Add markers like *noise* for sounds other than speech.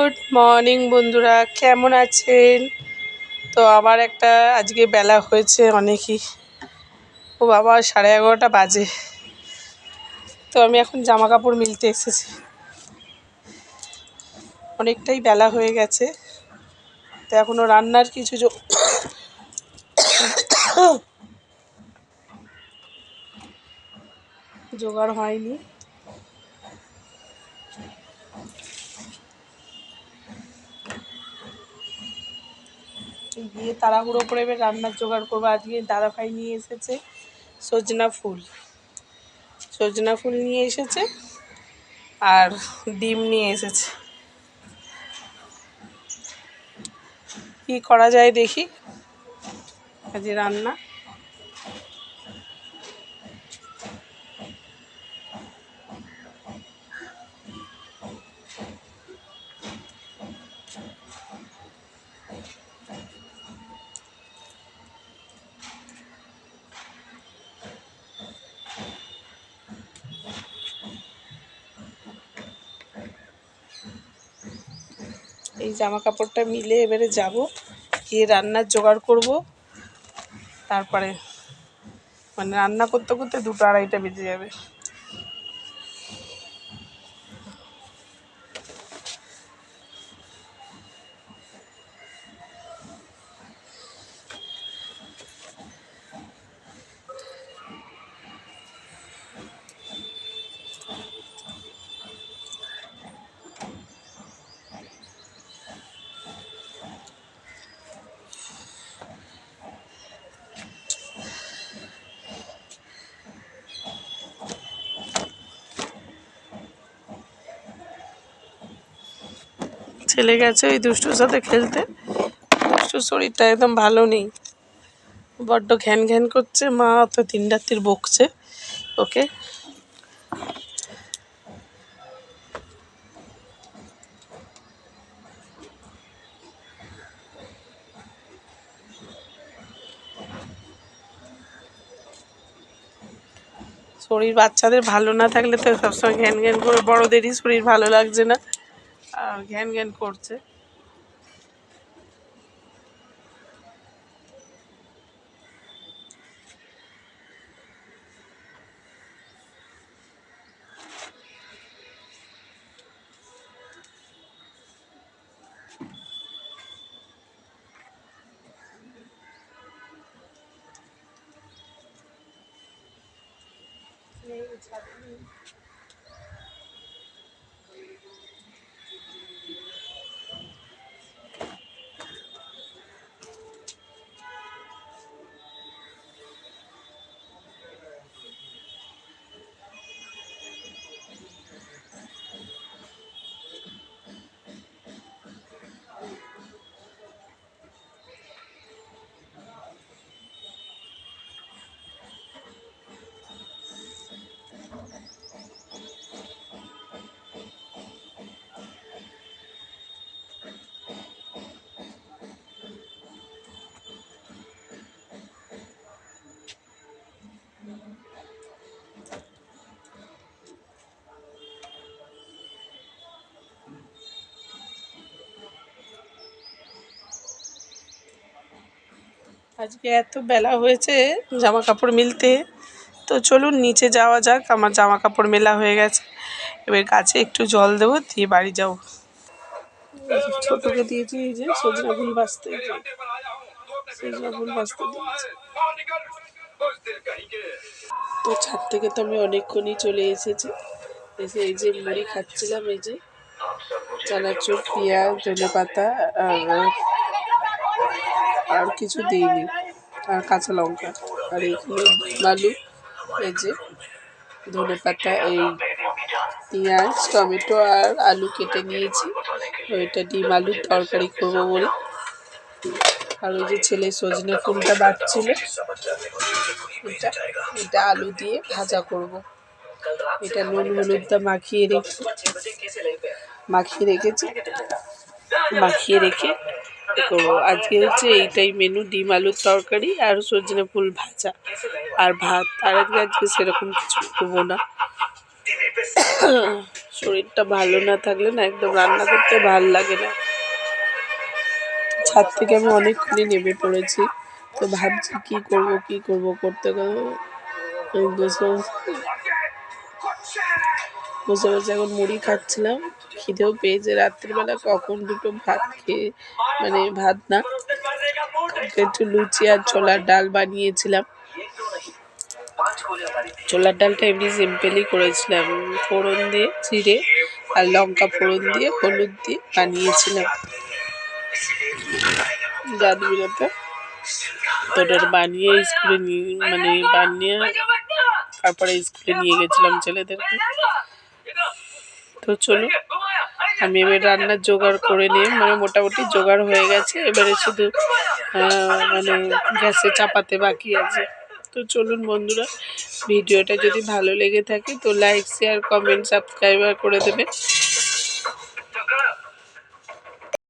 Good morning বন্ধুরা, কেমন আছেন? তো আবার একটা আজকে বেলা হয়েছে অনেকই। ও বাবা, সাড়ে এগারোটা বাজে। তো আমি এখন জামা কাপড় মিলতে এসেছি। অনেকটাই বেলা হয়ে গেছে। তো এখনও রান্নার কিছু *coughs* জোগাড় হয়নি। গিয়ে তাড়াহুড়ো করে এবার রান্নার জোগাড় করব। আজকে দাদা ভাই নিয়ে এসেছে সজনা ফুল। সজনা ফুল নিয়ে এসেছে আর ডিম নিয়ে এসেছে। কি করা যায় দেখি? আজকে রান্না। এই জামা কাপড়টা মিলে এবারে যাব, গিয়ে রান্নার জোগাড় করব। তারপরে মানে রান্না করতে করতে দুটো আড়াইটা বেজে যাবে। ছেলে গেছে ওই দুষ্টুর সাথে খেলতে। দুষ্টুর শরীরটা একদম ভালো নেই। বড্ড ঘ্যান ঘ্যান করছে, মা অত তিন রাত্রির বকছে। ওকে। শরীর বাচ্চাদের ভালো না থাকলে তো সবসময় ঘ্যান ঘ্যান করে বড়োদেরই শরীর ভালো লাগছে না। আর ঘ্যান ঘ্যান করছে। আজকে এত বেলা হয়েছে জামা কাপড় মিলতে। তো চলুন নিচে যাওয়া যাক, আমার জামা কাপড় মেলা হয়ে গেছে। এবার গাছে একটু জল দেবো, দিয়ে বাড়ি যাব। ছোটকে দিয়েছি এই যে সজনা ফুল বাঁচতে সজনা ফুল বাঁচতে তো ছাদ থেকে তো আমি অনেকক্ষণই চলে এসেছি। এসে এই যে মুড়ি খাচ্ছিলাম, এই যে চানাচুর, পেঁয়াজ ধনে পাতা আর আর কিছু দিইনি। আর কাঁচা লঙ্কা আর এইখানে আলু এই যে ধনে পাতা, এই পেঁয়াজ, টমেটো আর আলু কেটে নিয়েছি। ওইটা ডিম আলুর তরকারি করব বলে। আর ওই যে ছেলে সজনে ফুলটা বাড়ছিল এটা এটা আলু দিয়ে ভাজা করব। এটা নুন হলুদটা মাখিয়ে রেখে, মাখিয়ে রেখেছি। মাখিয়ে রেখে করব আজকে হচ্ছে এইটাই মেনু ডিম, আলুর তরকারি আর সজনে ফুল ভাজা আর ভাত। আর আজকে আজকে সেরকম কিছু করব না। *coughs* শরীরটা ভালো না থাকলে না একদম রান্না করতে ভালো লাগে না। ছাদ থেকে আমি অনেকক্ষণই নেমে পড়েছি। তো ভাবছি কি করব কি করব করতে গেলে বসে বসে এখন মুড়ি খাচ্ছিলাম, খিদেও পেয়েছে। রাত্রিবেলা কখন দুটো ভাত খেয়ে মানে ভাত না একটু লুচি আর ছোলার ডাল বানিয়েছিলাম। ছোলার ডালটা এমনি সিম্পলই করেছিলাম। ফোড়ন দিয়ে চিড়ে আর লঙ্কা ফোড়ন দিয়ে, হলুদ দিয়ে বানিয়েছিলাম। জাদুবিরাতে তো ওটা বানিয়ে স্কুলে নিয়ে মানে বানিয়ে তারপরে স্কুলে নিয়ে গেছিলাম ছেলেদেরকে। তো চলো আমি এবার রান্নার জোগাড় করে নিই। মানে মোটামুটি জোগাড় হয়ে গেছে, এবারে শুধু মানে গ্যাসে চাপাতে বাকি আছে। তো চলুন বন্ধুরা, ভিডিওটা যদি ভালো লেগে থাকে তো লাইক শেয়ার কমেন্ট সাবস্ক্রাইবার করে দেবে